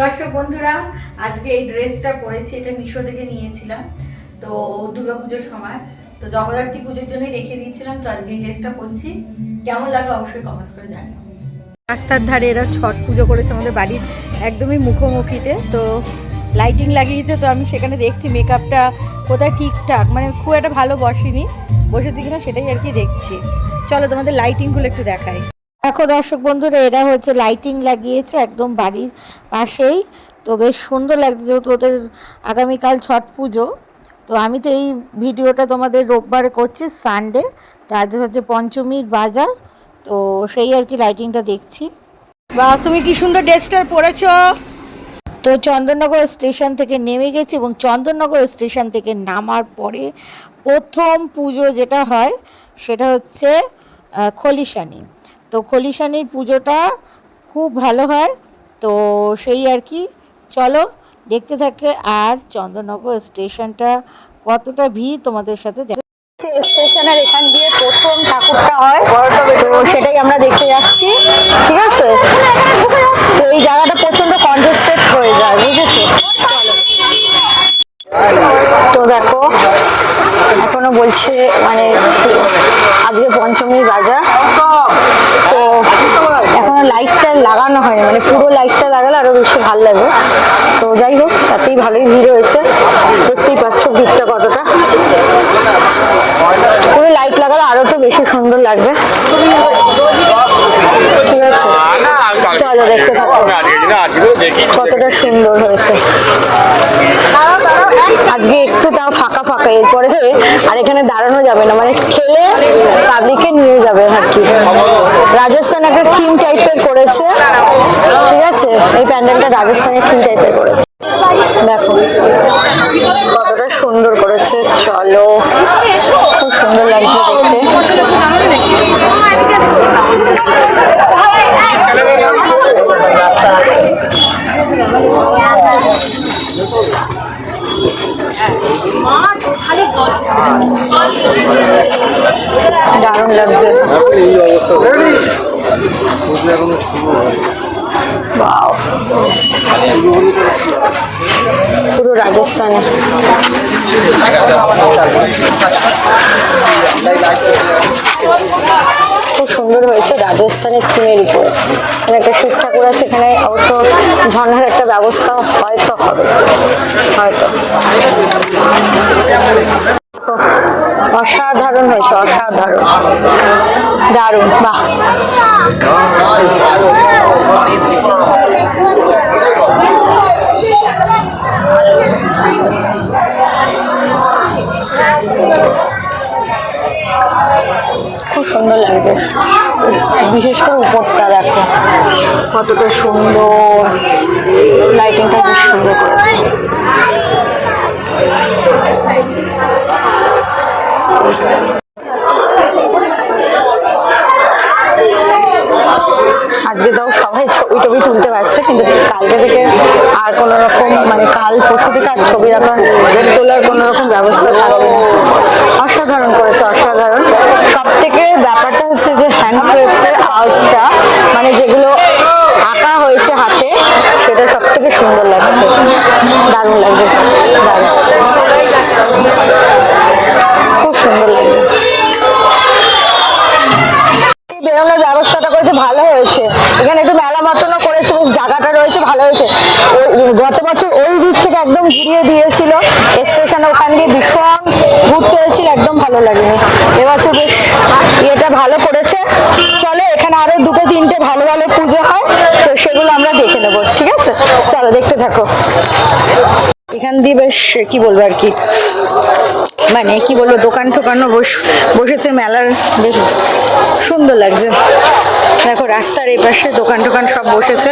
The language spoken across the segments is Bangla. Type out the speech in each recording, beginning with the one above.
দর্শক বন্ধুরা, আজকে এই ড্রেসটা পরেছি, এটা মিশো থেকে নিয়েছিলাম। তো দুর্গা পুজোর সময়, তো জগদ্ধাত্রী পুজোর জন্য রেখে দিয়েছিলাম, তো আজকে এই ড্রেসটা পরছি। কেমন লাগল অবশ্যই কমেন্টস করে জানিও। রাস্তার ধারে এরা ছট পুজো করেছে আমাদের বাড়ির একদমই মুখোমুখিতে, তো লাইটিং লাগিয়েছে, তো আমি সেখানে দেখছি মেকআপটা কোথায় ঠিকঠাক মানে খুব একটা ভালো বসেনি, বসেছি কিনা সেটাই আর কি দেখছি। চলো তোমাদের লাইটিংগুলো একটু দেখাই। দেখো দর্শক বন্ধুরা এরা হচ্ছে লাইটিং লাগিয়েছে একদম বাড়ির পাশেই। তো বেশ সুন্দর লাগছে যেহেতু ওদের আগামীকাল ছট পুজো। তো আমি তো এই ভিডিওটা তোমাদের রোববারে করছি সানডে তো আজ হচ্ছে পঞ্চমীর বাজার তো সেই আর কি লাইটিংটা দেখছি। বা তুমি কি সুন্দর ড্রেসটা পরেছো? তো চন্দননগর স্টেশন থেকে নেমে গেছি এবং চন্দননগর স্টেশন থেকে নামার পরে প্রথম পুজো যেটা হয় সেটা হচ্ছে খলিশানি। তো খলিশানির পুজোটা খুব ভালো হয়। তো সেই আর কি। চলো দেখতে থাকে আর চন্দ্রনগর স্টেশনটা কতটা ভিড় তোমাদের সাথে স্টেশনের এখান দিয়ে প্রথম ঠাকুরটা হয়, তো সেটাই আমরা দেখতে যাচ্ছি, ঠিক আছে? তো এই জায়গাটা প্রচণ্ড কনজেস্টেড হয়ে যায়, বুঝেছ? তো দেখো এখনও বলছে মানে আজকে পঞ্চমীর রাজা। তো এখনও লাইটটা লাগানো হয়নি মানে পুরো লাইটটা লাগালে আরও বেশি ভালো লাগবে। তো যাই হোক, তাতেই ভালোই ভিড় হয়েছে। দেখতেই পাচ্ছ ভিড়টা কতটা। পুরো লাইট লাগালে আরও তো বেশি সুন্দর লাগবে। ঠিক আছে? চলো দেখতে থাকো। কতটা সুন্দর হয়েছে। আজকে একটু তাও ফাঁকা ফাঁকা, এরপরে আর এখানে দাঁড়ানো যাবে না মানে ঠেলে পাবলিককে নিয়ে যাবে আর কি। রাজস্থান একটা থিম টাইপের করেছে। ঠিক আছে? এই প্যান্ডেলটা রাজস্থানের থিম টাইপের করেছে। দেখো কতটা সুন্দর করেছে চলো। খুব সুন্দর লাগছে দেখতে। দারুণ লাগছে. পুরো রাজস্থানে। খুব সুন্দর হয়েছে রাজস্থানের থিমের উপরে। এখানে একটা শিব ঠাকুর আছে এখানে, অবশ্য ঝর্ণার একটা ব্যবস্থা হয়তো হবে, হয়তো। অসাধারণ হয়েছে, অসাধারণ। দারুণ, বাহ। খুব সুন্দর লাগছে। বিশেষ করে উপরটা দেখো, কতটা সুন্দর। লাইটিংটা বেশ সুন্দর করেছে। আজকে তাও সবাই ছবি টবি তুলতে পারছে, কিন্তু কালকে থেকে আর কোনো রকম মানে কাল পরশু থেকে আর ছবি রাখার, তোলার কোনো রকম ব্যবস্থা থাকবে অসাধারণ করেছে, অসাধারণ। সব থেকে ব্যাপারটা হচ্ছে যে হ্যান্ডক্রাফটের আর্টটা মানে যেগুলো আঁকা হয়েছে হাতে, সেটা সব থেকে সুন্দর লাগছে। দারুণ লাগছে। দারুণ। করেছে ভালো হয়েছে। এখানে একটু মেলা মতনও করেছে জায়গাটা রয়েছে, ভালো হয়েছে। গত বছর ওই দিক থেকে একদম ঘুরিয়ে দিয়েছিল। স্টেশনে ওখান দিয়ে ভীষণ ঘুরতে হয়েছিল, একদম ভালো লাগেনি। এবছর বেশ ইয়েটা ভালো করেছে। চলো, এখানে আরও দুটো তিনটে ভালো ভালো পুজো হয়, তো সেগুলো আমরা দেখে নেব, ঠিক আছে? চলো, দেখতে থাকো। এখান দিয়ে বেশ, কি বলব আর কি? মানে কি বলব দোকান ঠোকানো, বস, বসেছে মেলার বেশ সুন্দর লাগছে। দেখো, রাস্তার এই পাশে দোকান টোকান সব বসেছে।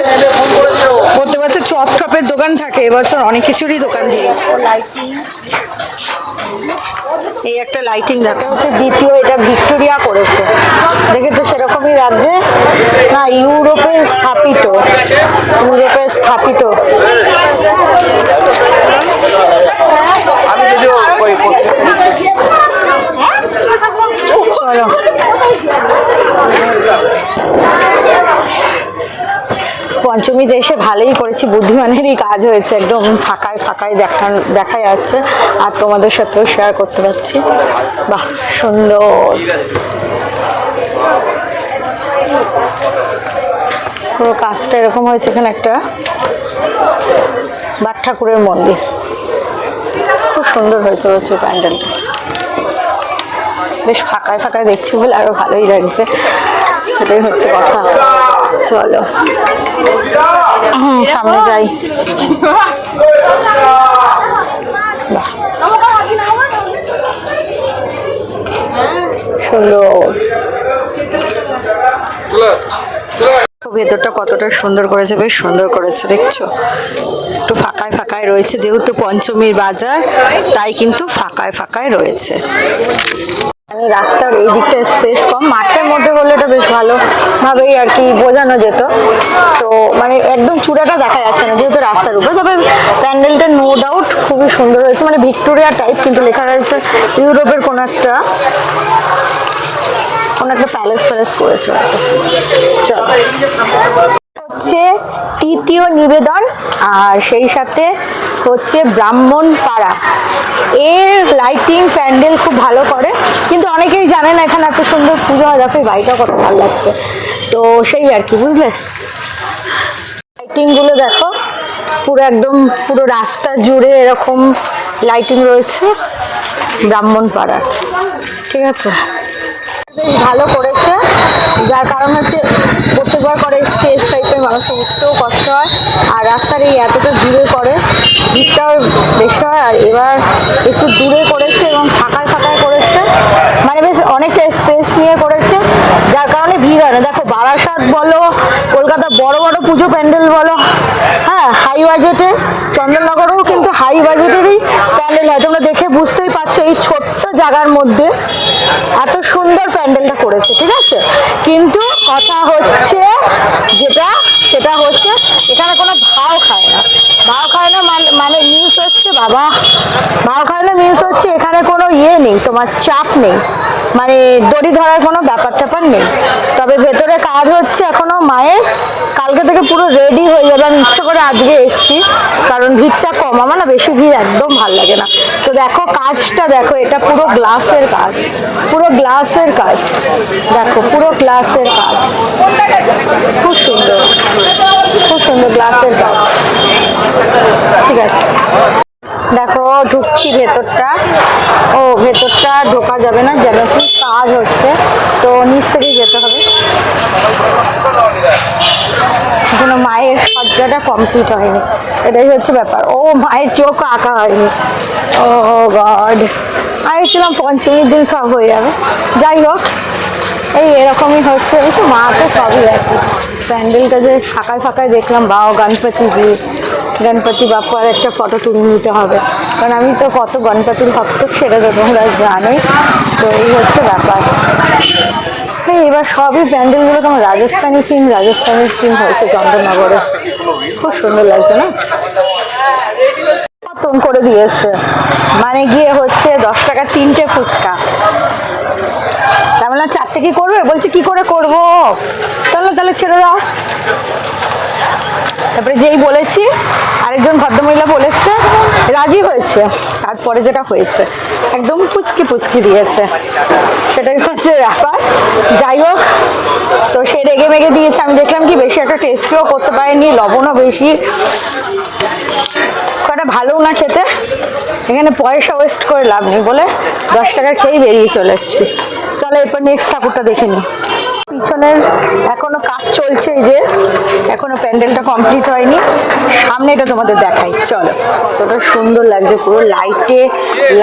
বলতে পারছে, চপ টপের দোকান থাকে, এবছর অনেক কিছুরই দোকান দিয়ে। এই একটা লাইটিং দেখো। হচ্ছে দ্বিতীয় এটা ভিক্টোরিয়া করেছে। দেখে তো সেরকমই লাগছে। না ইউরোপে স্থাপিত। ইউরোপে স্থাপিত। আমি যদিও ওই চলো। পঞ্চমীতে এসে ভালোই করেছি, বুদ্ধিমানেরই কাজ হয়েছে, একদম ফাঁকায় ফাঁকায় দেখা দেখা যাচ্ছে। আর তোমাদের সাথেও শেয়ার করতে পারছি। বাহ, সুন্দর। পুরো কাজটা এরকম হয়েছে এখানে একটা বাট ঠাকুরের মন্দির। খুব সুন্দর হয়েছে হচ্ছে প্যান্ডেলটা। বেশ ফাঁকায় ফাঁকায় দেখছি বলে আরও ভালোই লাগছে। এটাই হচ্ছে কথা। চলো। হুম, সামনে যাই। ভেতরটা কতটা সুন্দর করেছে বেশ সুন্দর করেছে দেখছ? একটু ফাঁকায় ফাঁকায় রয়েছে যেহেতু পঞ্চমীর বাজার তাই কিন্তু ফাঁকায় ফাঁকায় রয়েছে। রাস্তার এই দিকটা স্পেস কম। মাঠের মধ্যে হলে এটা বেশ ভালো ভাবেই আর কি বোঝানো যেত। তো মানে একদম চূড়াটা দেখা যাচ্ছে না, যেহেতু রাস্তার উপরে। তবে প্যান্ডেলটা নো ডাউট খুবই সুন্দর হয়েছে মানে ভিক্টোরিয়া টাইপ কিন্তু লেখা রয়েছে ইউরোপের কোনো একটা কোনো একটা প্যালেস প্যালেস করেছে। চলো। হচ্ছে তৃতীয় নিবেদন আর সেই সাথে হচ্ছে ব্রাহ্মণ পাড়া। এর লাইটিং প্যান্ডেল খুব ভালো করে, কিন্তু অনেকেই জানে না এখানে এত সুন্দর পুজো হয়, দেখো বাড়িটা কত ভালো লাগছে। তো সেই আর কি, বুঝলে? লাইটিংগুলো দেখো, পুরো একদম পুরো রাস্তা জুড়ে এরকম লাইটিং রয়েছে। ব্রাহ্মণ পাড়ার ঠিক আছে? বেশ ভালো করেছে। যার কারণ হচ্ছে প্রত্যেকবার করে স্পেস টাইপের মানুষের উঠতেও কষ্ট হয়। আর রাস্তার এই এতটা দূরে করে ভিড়টাও বেশি হয়। আর এবার একটু দূরে করেছে এবং ফাঁকায় ফাঁকায় করেছে। মানে বেশ অনেকটা স্পেস নিয়ে করেছে। যার কারণে ভিড় হয় না। দেখো, বারাসাত বলো, কলকাতা বড় বড় পুজো প্যান্ডেল বলো হ্যাঁ হাই কিন্তু হাই প্যান্ডেল হয়। তোমরা দেখে বুঝতেই পারছ এই ছোট্ট জায়গার মধ্যে এত সুন্দর প্যান্ডেলটা করেছে, ঠিক আছে? কিন্তু কথা হচ্ছে যেটা, সেটা হচ্ছে এখানে কোনো ভাও খায় না। ভাও খায় না মানে- মানে নিউজ হচ্ছে, বাবা ভাও খায় নিউজ হচ্ছে, এখানে কোনো ইয়ে নেই, তোমার চাপ নেই। মানে দড়ি ধরার কোনো ব্যাপার ট্যাপার নেই। তবে ভেতরে কাজ হচ্ছে এখনও মায়ের। কালকে থেকে পুরো রেডি হয়ে যাবে, আমি ইচ্ছে করে আজকে এসেছি। কারণ ভিড়টা কম, আমার না বেশি ভিড় একদম ভালো লাগে না। তো দেখো কাজটা, দেখো, এটা পুরো গ্লাসের কাজ। পুরো গ্লাসের কাজ। দেখো, পুরো গ্লাসের কাজ। খুব সুন্দর। খুব সুন্দর গ্লাসের কাজ। ঠিক আছে। দেখো, ঢুকছি ভেতরটা। ও, ভেতরটা ঢোকা যাবে না, যেন কি কাজ হচ্ছে। তো নিচ থেকেই যেতে হবে। এখনও মায়ের সজ্জাটা কমপ্লিট হয়নি। এটাই হচ্ছে ব্যাপার। ও, মায়ের চোখ আঁকা হয়নি। Oh, God. আমি ছিলাম পঞ্চমীর দিন সব হয়ে যাবে। যাই হোক, এই এরকমই হচ্ছে। এই তো মা তো সবই আর কি প্যান্ডেলটা যে ফাঁকায় ফাঁকায় দেখলাম বাও গণপতিজি। গণপতি বাপ্পার একটা ফটো তুলে নিতে হবে। কারণ আমি তো কত গণপতির ভক্ত ছেড়ে তো তোমরা জানোই। তো এই হচ্ছে ব্যাপার। হ্যাঁ এবার সবই প্যান্ডেলগুলো তোমার রাজস্থানি থিম রাজস্থানি থিম হয়েছে চন্দননগরে খুব সুন্দর লাগছে না? করে দিয়েছে। মানে গিয়ে হচ্ছে দশ টাকা তিনটে ফুচকা। তার বললাম চারটে কি করবে? বলছে, কি করে করব? তাহলে তাহলে ছেড়ে দাও। তারপরে যেই বলেছি, আরেকজন ভদ্রমহিলা বলেছে, রাজি হয়েছে। তারপরে যেটা হয়েছে, একদম পুচকি পুচকি দিয়েছে। সেটাই হচ্ছে ব্যাপার। যাই হোক, তো সে রেগে মেগে দিয়েছে। আমি দেখলাম কি বেশি একটা টেস্টিও করতে পারেনি, লবণও বেশি। কটা ভালো না খেতে। এখানে পয়সা ওয়েস্ট করে লাভ নেই বলে দশ টাকা খেয়েই বেরিয়ে চলে এসেছি। চলো এরপর নেক্সট ঠাকুরটা দেখে নিই। পিছনের এখনও কাজ চলছে এই যে, এখনও প্যান্ডেলটা কমপ্লিট হয়নি। সামনে এটা তোমাদের দেখাই, চলো। কতটা সুন্দর লাগছে, পুরো লাইটে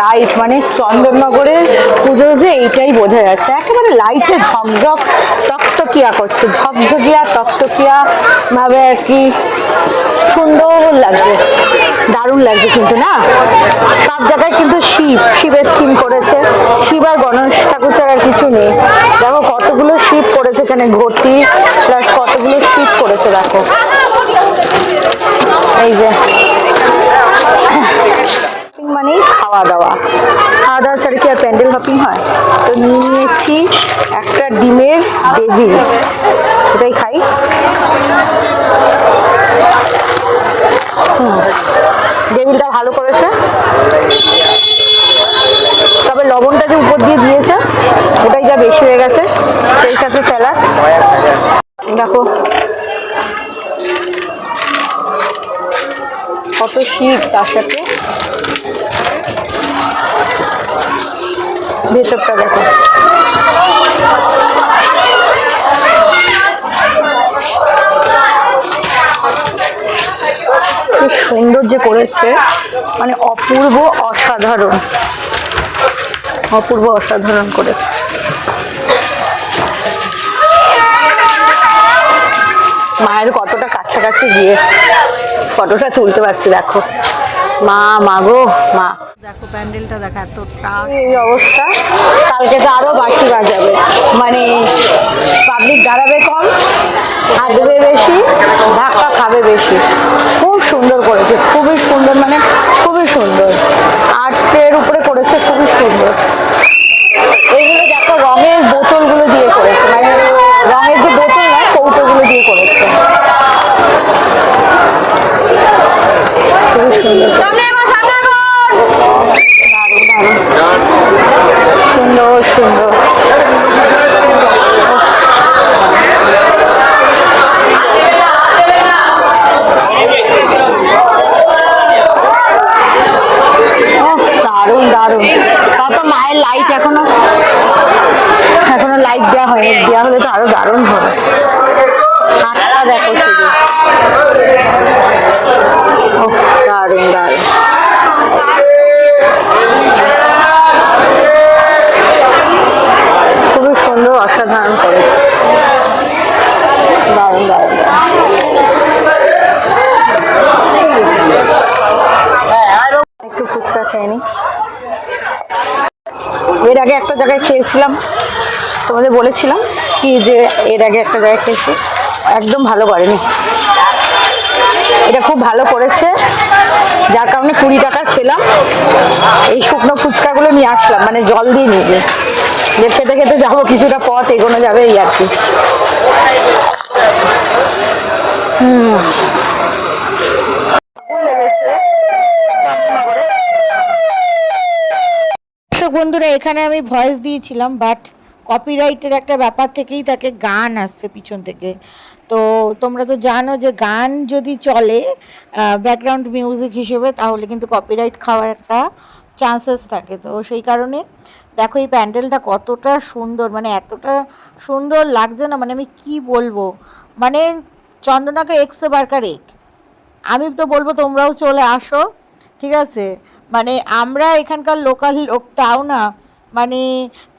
লাইট মানে চন্দননগরের পুজো যে এইটাই বোঝা যাচ্ছে। একেবারে লাইটে ঝকঝক, তকতকিয়া করছে, ঝকঝকিয়া, তকতকিয়া, ভাবে আর কি সুন্দর লাগছে, দারুণ লাগছে কিন্তু না? সব জায়গায় কিন্তু শিব, শিবের থিম করেছে। শিব আর গণেশ ঠাকুর ছাড়া কিছু নেই। দেখো কতগুলো শিব করেছে এখানে ঘটি প্লাস কতগুলো শীত করেছে দেখো। এই যে। মানে খাওয়া দাওয়া খাওয়া দাওয়া ছাড়া কি আর প্যান্ডেল হপিং হয়? তো নিয়ে নিয়েছি একটা ডিমের বেবি সেটাই খাই। হুম। বেবিলটা ভালো করেছে। তবে লবণটা যে উপর দিয়ে দিয়েছে, ওটাই যা বেশি হয়ে গেছে। সেই সাথে স্যালাড দেখো। কত শীত তার সাথে। ভেতরটা দেখো। কি সুন্দর করেছে। মানে অপূর্ব অসাধারণ। অপূর্ব অসাধারণ করেছে। মায়ের কতটা কাছাকাছি গিয়ে ফটোটা তুলতে পারছি দেখো। মা মা গো মা। দেখো প্যান্ডেলটা দেখো এতটা এই অবস্থা। কালকে তো আরও বাসি বাজাবে। মানে পাবলিক দাঁড়াবে কম হাঁটবে বেশি ধাক্কা খাবে বেশি। খুব সুন্দর করেছে খুবই সুন্দর মানে খুবই সুন্দর। আর্টের উপরে করেছে খুবই সুন্দর। এইগুলো দেখো রঙের বোতলগুলো দিয়ে করেছে। মানে রঙের যে বোতল দিয়ে করেছে খুবই সুন্দর সুন্দর সুন্দর। দারুণ দারুণ। তাও তো মায়ের লাইট এখনও এখনও লাইট দেওয়া হয়নি। দেওয়া হলে তো আরও দারুণ হবে। দেখো শুধু দারুণ দারুণ খুবই সুন্দর, অসাধারণ করেছে। দারুণ দারুণ। একটু ফুচকা খেয়ে এর আগে একটা জায়গায় খেয়েছিলাম। তোমাদের বলেছিলাম কি যে এর আগে একটা জায়গায় খেয়েছি। একদম ভালো করেনি। এটা খুব ভালো করেছে। যার কারণে কুড়ি টাকার খেলাম। এই শুকনো ফুচকাগুলো নিয়ে আসলাম মানে জল দিয়ে নিবে যে খেতে খেতে যাব, কিছুটা পথ এগোনো যাবে এই আর কি। হুম। বন্ধুরা, এখানে আমি ভয়েস দিয়েছিলাম বাট কপিরাইটের একটা ব্যাপার থেকেই তাকে গান আসছে পিছন থেকে। তো তোমরা তো জানো যে গান যদি চলে ব্যাকগ্রাউন্ড মিউজিক হিসেবে, তাহলে কিন্তু কপিরাইট খাওয়ার একটা চান্সেস থাকে। তো সেই কারণে দেখো এই প্যান্ডেলটা কতটা সুন্দর মানে এতটা সুন্দর লাগছে না মানে আমি কি বলব? মানে চন্দনাকে এক্সে বারকার এক। আমি তো বলব তোমরাও চলে আসো, ঠিক আছে? মানে আমরা এখানকার লোকাল লোক, তাও না মানে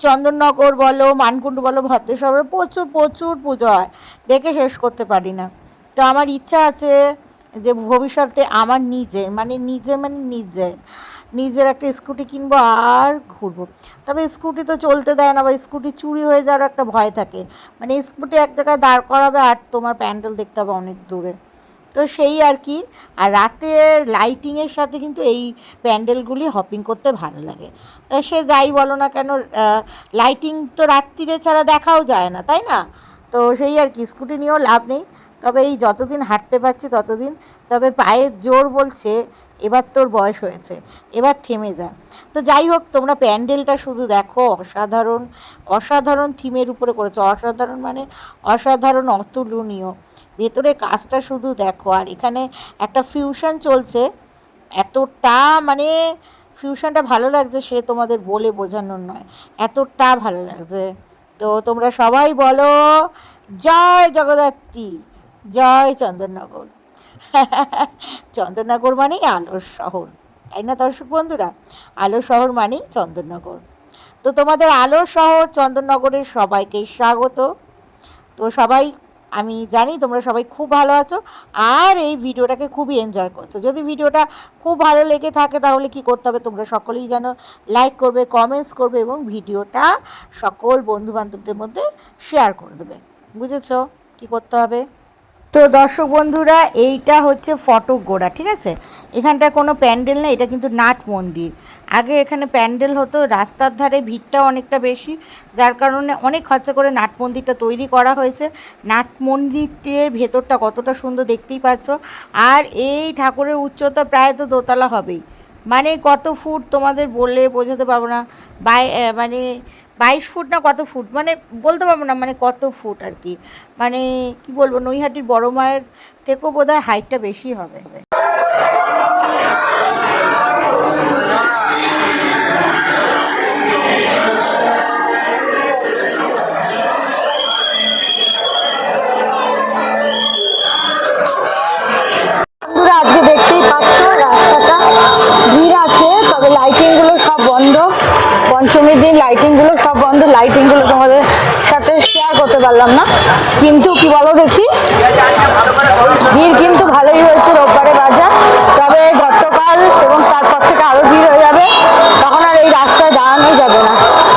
চন্দননগর বলো, মানকুণ্ডু বলো, ভদ্রেশ্বরে প্রচুর প্রচুর পুজো হয়। দেখে শেষ করতে পারি না। তো আমার ইচ্ছা আছে যে ভবিষ্যতে আমার নিজে মানে নিজে মানে নিজে, নিজের একটা স্কুটি কিনবো আর ঘুরবো। তবে স্কুটি তো চলতে দেয় না বা স্কুটি চুরি হয়ে যাওয়ার একটা ভয় থাকে। মানে স্কুটি এক জায়গায় দাঁড় করাবে আর তোমার প্যান্ডেল দেখতে হবে অনেক দূরে। তো সেই আর কি। আর রাতে লাইটিংয়ের সাথে কিন্তু এই প্যান্ডেলগুলি হপিং করতে ভালো লাগে। সে যাই বলো না কেন লাইটিং তো রাত্রিরে ছাড়া দেখাও যায় না, তাই না? তো সেই আর কি স্কুটি নিয়েও লাভ নেই। তবে এই যতদিন হাঁটতে পারছি ততদিন। তবে পায়ের জোর বলছে এবার তোর বয়স হয়েছে, এবার থেমে যা। তো যাই হোক, তোমরা প্যান্ডেলটা শুধু দেখো, অসাধারণ অসাধারণ থিমের উপরে করেছে। অসাধারণ মানে অসাধারণ, অতুলনীয়। ভেতরে কাজটা শুধু দেখো। আর এখানে একটা ফিউশন চলছে। এতটা মানে ফিউশনটা ভালো লাগছে সে তোমাদের বলে বোঝানোর নয়। এতটা ভালো লাগছে। তো তোমরা সবাই বলো, জয় জগদ্ধাত্রী, জয় চন্দননগর। চন্দননগর মানেই আলোর শহর, তাই না দর্শক বন্ধুরা? আলো শহর মানেই চন্দননগর। তো তোমাদের আলো শহর চন্দননগরের সবাইকে স্বাগত। তো সবাই, আমি জানি তোমরা সবাই খুব ভালো আছো আর এই ভিডিওটাকে খুবই এনজয় করছ। যদি ভিডিওটা খুব ভালো লেগে থাকে তাহলে কি করতে হবে তোমরা সকলেই যেন লাইক করবে কমেন্টস করবে এবং ভিডিওটা সকল বন্ধু বান্ধবদের মধ্যে শেয়ার করে দেবে। বুঝেছ? কি করতে হবে? তো দর্শক বন্ধুরা, এইটা হচ্ছে ফটক গোড়া, ঠিক আছে? এখানটা কোনো প্যান্ডেল নেই, এটা কিন্তু নাট মন্দির। আগে এখানে প্যান্ডেল হতো, রাস্তার ধারে ভিড়টা অনেকটা বেশি, যার কারণে অনেক খরচা করে নাট মন্দিরটা তৈরি করা হয়েছে। নাট মন্দিরটির ভেতরটা কতটা সুন্দর দেখতেই পাচ্ছ। আর এই ঠাকুরের উচ্চতা প্রায় তো দোতলা হবেই। মানে কত ফুট তোমাদের বললে বোঝাতে পারব না। বাই মানে বাইশ ফুট না কত ফুট? মানে বলতে পারব না মানে কত ফুট আর কি? মানে কি বলব, নৈহাটির বড় মায়ের থেকেও বোধ হয় হাইটটা বেশি হবে। আজকে দেখতেই পাচ্ছ রাস্তাটা। ভিড় আছে, তবে লাইটিংগুলো সব বন্ধ। পঞ্চমীর দিন লাইটিংগুলো সব বন্ধ। লাইটিংগুলো তোমাদের সাথে শেয়ার করতে পারলাম না। কিন্তু কি বলো দেখি? ভিড় কিন্তু ভালোই হয়েছে রোববারে বাজার। তবে গতকাল এবং তারপর থেকে আরও ভিড় হয়ে যাবে। তখন আর এই রাস্তায় দাঁড়ানোই যাবে না।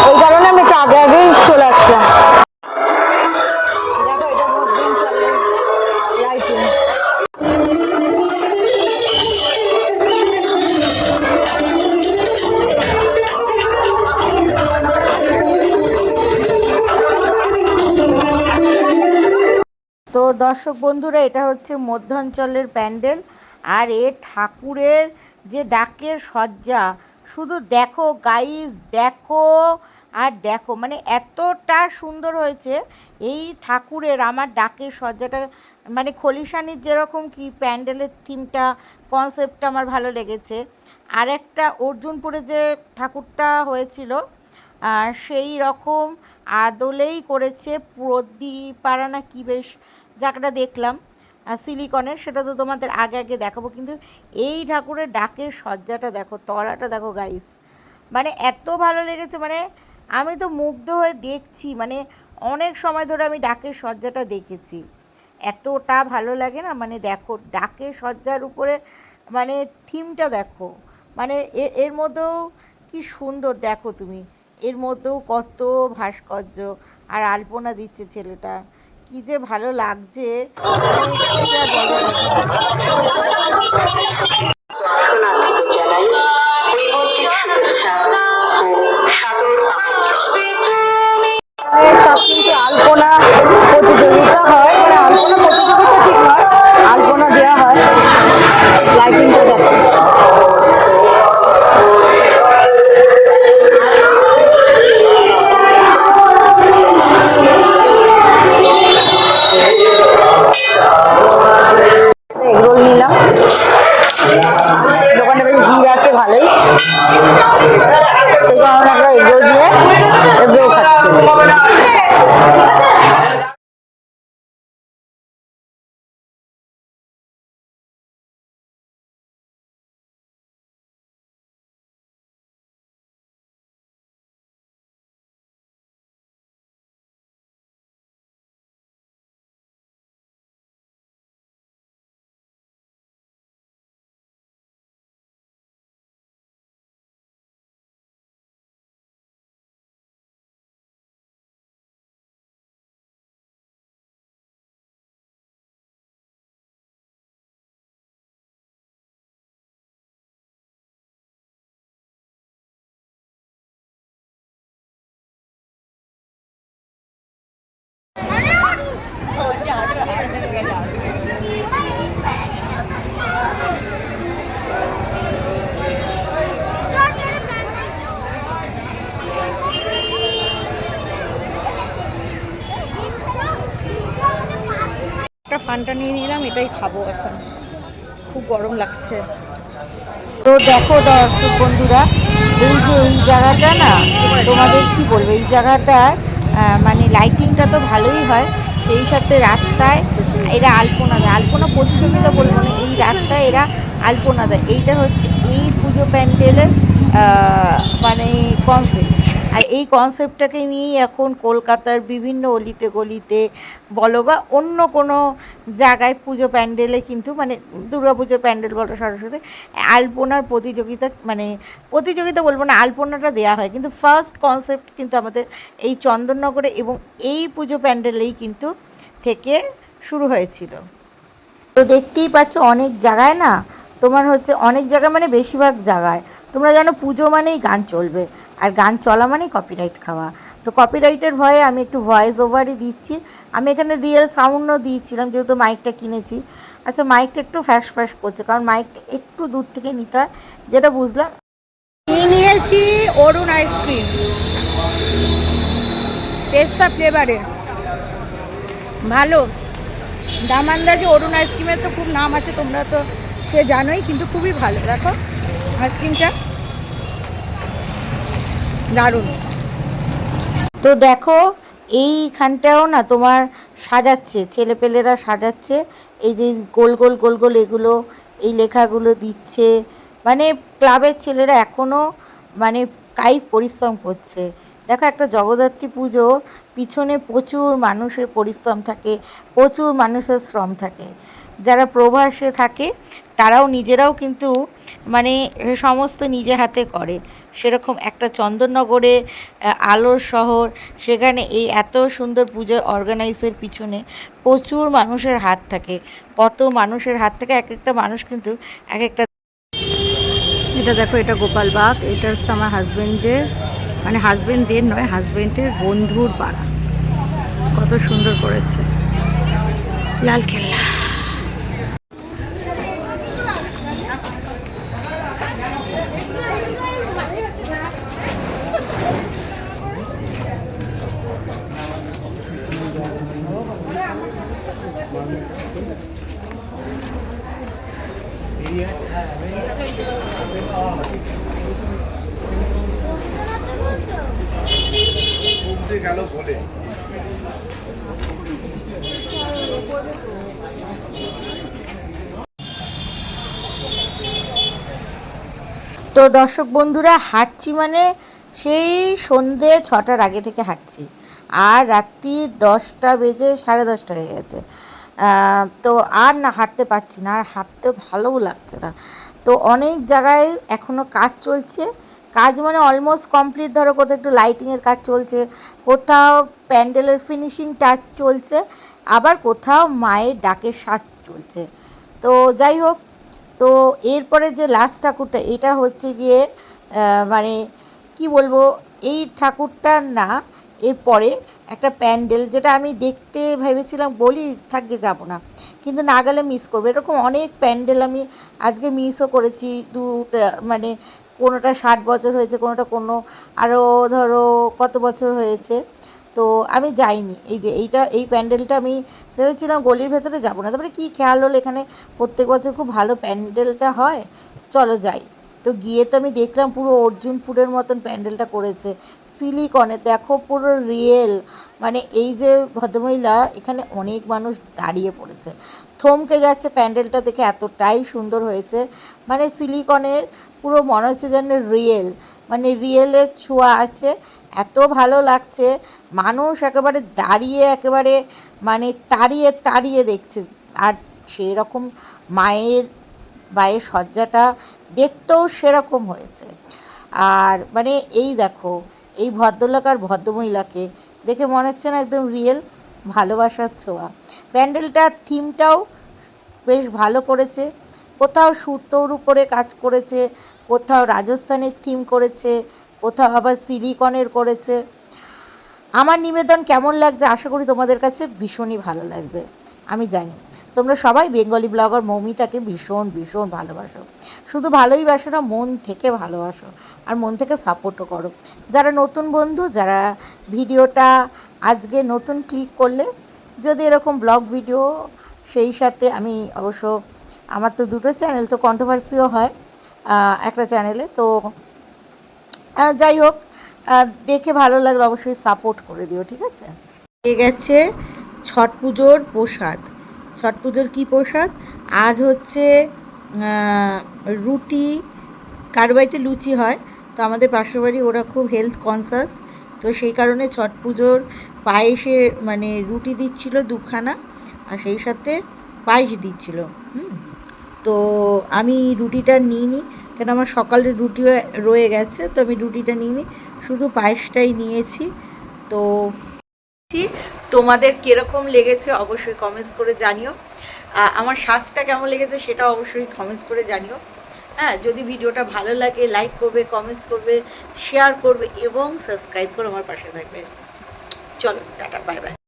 ওই কারণে আমি একটু আগে আগেই চলে আসলাম। দর্শক বন্ধুরা, এটা হচ্ছে মধ্যাঞ্চলের প্যান্ডেল। আর এ ঠাকুরের যে ডাকের সজ্জা শুধু দেখো গাইস দেখো আর দেখো মানে এতটা সুন্দর হয়েছে। এই ঠাকুরের আমার ডাকের সজ্জাটা মানে খলিশানির যেরকম কি প্যান্ডেলের থিমটা কনসেপ্টটা আমার ভালো লেগেছে। আর একটা অর্জুনপুরে যে ঠাকুরটা হয়েছিল সেই রকম আদলেই করেছে প্রদীপাড়া না কি বেশ যাকটা দেখলাম সিলিকনের সেটা তো তোমাদের আগে আগে দেখাবো, কিন্তু এই ঠাকুরের ডাকের সজ্জাটা দেখো, তলাটা দেখো গাইস মানে এত ভালো লেগেছে মানে আমি তো মুগ্ধ হয়ে দেখছি মানে অনেক সময় ধরে আমি ডাকের সজ্জাটা দেখেছি, এতটা ভালো লাগে না মানে দেখো, ডাকের সজ্জার উপরে মানে থিমটা দেখো মানে এর মধ্যেও কি সুন্দর দেখো তুমি, এর মধ্যেও কত ভাস্কর্য, আর আলপনা দিচ্ছে ছেলেটা কি যে ভালো লাগছে। সব কিন্তু আলপনা প্রতিযোগিতা হয় মানে আলপনা প্রতিযোগিতা ঠিক নয়, আলপনা দেওয়া হয়। লাইটিংটা দেখো। এগরোল নিলাম। দোকানে বেশ ভিড় আছে ভালোই। সেই কারণে আমরা এগরোল দিয়ে এগরোল খাচ্ছি। একটা ফান্টা নিয়ে নিলাম, এটাই খাব এখন। খুব গরম লাগছে। তো দেখো দর্শক বন্ধুরা, এই যে এই জায়গাটা না, তোমাদের কি বলব? এই জায়গাটার মানে লাইটিংটা তো ভালোই হয়, সেই সাথে রাস্তায় এরা আলপনা দেয়। আলপনা প্রতিযোগিতা বলব না, এই রাস্তায় এরা আলপনা দেয়। এইটা হচ্ছে, এই পুজো প্যান্ডেলের মানে কনসেপ্ট আর এই কনসেপ্টটাকে নিয়েই এখন কলকাতার বিভিন্ন অলিতে গলিতে বলো বা অন্য কোনো জায়গায় পুজো প্যান্ডেলে কিন্তু মানে পুজোর প্যান্ডেল বলো সরস্বতী, আলপনার প্রতিযোগিতা মানে প্রতিযোগিতা বলব না, আলপনাটা দেওয়া হয়। কিন্তু ফার্স্ট কনসেপ্ট কিন্তু আমাদের এই চন্দননগরে এবং এই পুজো প্যান্ডেলেই কিন্তু থেকে শুরু হয়েছিল। তো দেখতেই পাচ্ছ অনেক জায়গায় না, তোমার হচ্ছে অনেক জায়গায় মানে বেশিরভাগ জায়গায়, তোমরা জানো পুজো মানেই গান চলবে, আর গান চলা মানেই কপিরাইট খাওয়া। তো কপিরাইটের ভয়ে আমি একটু ভয়েস ওভারই দিচ্ছি। আমি এখানে রিয়েল সাউন্ডও দিয়েছিলাম, যেহেতু মাইকটা কিনেছি। আচ্ছা মাইকটা একটু ফ্যাস ফ্যাস করছে, কারণ মাইকটা একটু দূর থেকে নিতে হয়, যেটা বুঝলাম। নিয়ে নিয়েছি অরুণ আইসক্রিম পেস্তা ফ্লেভারের ভালো। দাম আন্দাজে অরুণ আইসক্রিমের তো খুব নাম আছে, তোমরা তো সে জানোই, কিন্তু খুবই ভালো। দেখো আইসক্রিমটা দারুণ। তো দেখো, এইখানটাও না তোমার সাজাচ্ছে, ছেলেপেলেরা সাজাচ্ছে, এই যে গোল গোল গোল গোল এগুলো, এই লেখাগুলো দিচ্ছে। মানে ক্লাবের ছেলেরা এখনও মানে কায়িক পরিশ্রম করছে। দেখো একটা জগদ্ধাত্রী পুজো পিছনে প্রচুর মানুষের পরিশ্রম থাকে, প্রচুর মানুষের শ্রম থাকে। যারা প্রবাসে থাকে, তারাও নিজেরাও কিন্তু মানে সমস্ত নিজে হাতে করে। সেরকম একটা চন্দননগরে আলোর শহর, সেখানে এই এত সুন্দর পুজো অর্গানাইজের পিছনে প্রচুর মানুষের হাত থাকে। কত মানুষের হাত থেকে এক একটা মানুষ কিন্তু এক একটা এটা দেখো, এটা গোপালবাগ এটা হচ্ছে আমার হাজবেন্ডের মানে হাজবেন্ডদের নয় হাজবেন্ডের বন্ধুর পাড়া। কত সুন্দর করেছে। লাল কেল্লা। তো দর্শক বন্ধুরা, হাঁটছি মানে সেই সন্ধে ছটার আগে থেকে হাঁটছি। আর রাত্রি দশটা বেজে সাড়ে দশটা হয়ে গেছে। তো আর না, হাঁটতে পারছি না। আর হাঁটতে ভালোও লাগছে না। তো অনেক জায়গায় এখনও কাজ চলছে। কাজ মানে অলমোস্ট কমপ্লিট ধরো কোথাও একটু লাইটিংয়ের কাজ চলছে, কোথাও প্যান্ডেলের ফিনিশিং টাচ চলছে, আবার কোথাও মায়ের ডাকের শ্বাস চলছে। তো যাই হোক তো এরপরে যে লাস্ট ঠাকুরটা, এটা হচ্ছে গিয়ে মানে কি বলব, এই ঠাকুরটার না, এরপরে একটা প্যান্ডেল, যেটা আমি দেখতে ভেবেছিলাম বলি, থাকবে যাব না, কিন্তু না গেলে মিস করব। এরকম অনেক প্যান্ডেল আমি আজকে মিসও করেছি, দুটা মানে কোনোটা ষাট বছর হয়েছে, কোনোটা কোনো আরও ধরো কত বছর হয়েছে। তো আমি যাইনি। এই যে এইটা, এই প্যান্ডেলটা আমি ভেবেছিলাম গলির ভেতরে যাব না। তারপরে কী খেয়াল হলো এখানে প্রত্যেক বছর খুব ভালো প্যান্ডেলটা হয়? চলো যাই। তো গিয়ে তো আমি দেখলাম পুরো অর্জুনপুরের মতন প্যান্ডেলটা করেছে। সিলিকনে দেখো পুরো রিয়েল। মানে এই যে ভদ্রমহিলা এখানে অনেক মানুষ দাঁড়িয়ে পড়েছে। থমকে যাচ্ছে প্যান্ডেলটা দেখে এতটাই সুন্দর হয়েছে। মানে সিলিকনের পুরো মনে হচ্ছে যেন রিয়েল। মানে রিয়েলের ছোঁয়া আছে। এত ভালো লাগছে। মানুষ একেবারে দাঁড়িয়ে, একেবারে মানে তাড়িয়ে তাড়িয়ে দেখছে। আর সেই রকম মায়ের মায়ের সজ্জাটা দেখতেও সেরকম হয়েছে। আর মানে এই দেখো, এই ভদ্রলোক আর ভদ্রমহিলাকে দেখে মনে হচ্ছে না একদম রিয়েল ভালোবাসার ছোঁয়া। প্যান্ডেলটার থিমটাও বেশ ভালো করেছে। কোথাও সুতোর উপরে কাজ করেছে কোথাও রাজস্থানের থিম করেছে, কোথাও আবার সিলিকনের করেছে। আমার নিবেদন কেমন লাগছে আশা করি তোমাদের কাছে ভীষণই ভালো লাগছে। আমি জানি, তোমরা সবাই বেঙ্গলি ব্লগার, মৌমিতাকে ভীষণ ভীষণ ভালোবাসো। শুধু ভালোই বাসো না, মন থেকে ভালোবাসো আর মন থেকে সাপোর্টও করো। যারা নতুন বন্ধু, যারা ভিডিওটা আজকে নতুন ক্লিক করলে, যদি এরকম ব্লগ ভিডিও সেই সাথে আমি অবশ্য, আমার তো দুটো চ্যানেল তো কন্ট্রোভার্সিও হয়। একটা চ্যানেলে। তো যাই হোক দেখে ভালো লাগলে অবশ্যই সাপোর্ট করে দিও, ঠিক আছে? পেয়ে গেছে ছট পুজোর প্রসাদ। ছট পুজোর কী প্রসাদ? আজ হচ্ছে রুটি, কারও বাড়িতে লুচি হয়, তো আমাদের পাশের বাড়ি ওরা খুব হেলথ কনসাস তো সেই কারণে ছট পুজোর পায়েসে মানে রুটি দিচ্ছিল দুখানা, আর সেই সাথে পায়েস দিচ্ছিল, হুম? তো আমি রুটিটা নিই নি, কেন আমার সকালের রুটি রয়ে গেছে, তো আমি রুটিটা নিই নি। শুধু পায়েসটাই নিয়েছি, তো তোমাদের কীরকম লেগেছে অবশ্যই কমেন্টস করে জানিও। আমার শ্বাসটা কেমন লেগেছে সেটা অবশ্যই কমেন্টস করে জানিও। হ্যাঁ যদি ভিডিওটা ভালো লাগে লাইক করবে কমেন্টস করবে শেয়ার করবে এবং সাবস্ক্রাইব করে আমার পাশে থাকবে। চলো, টাটা বাই বাই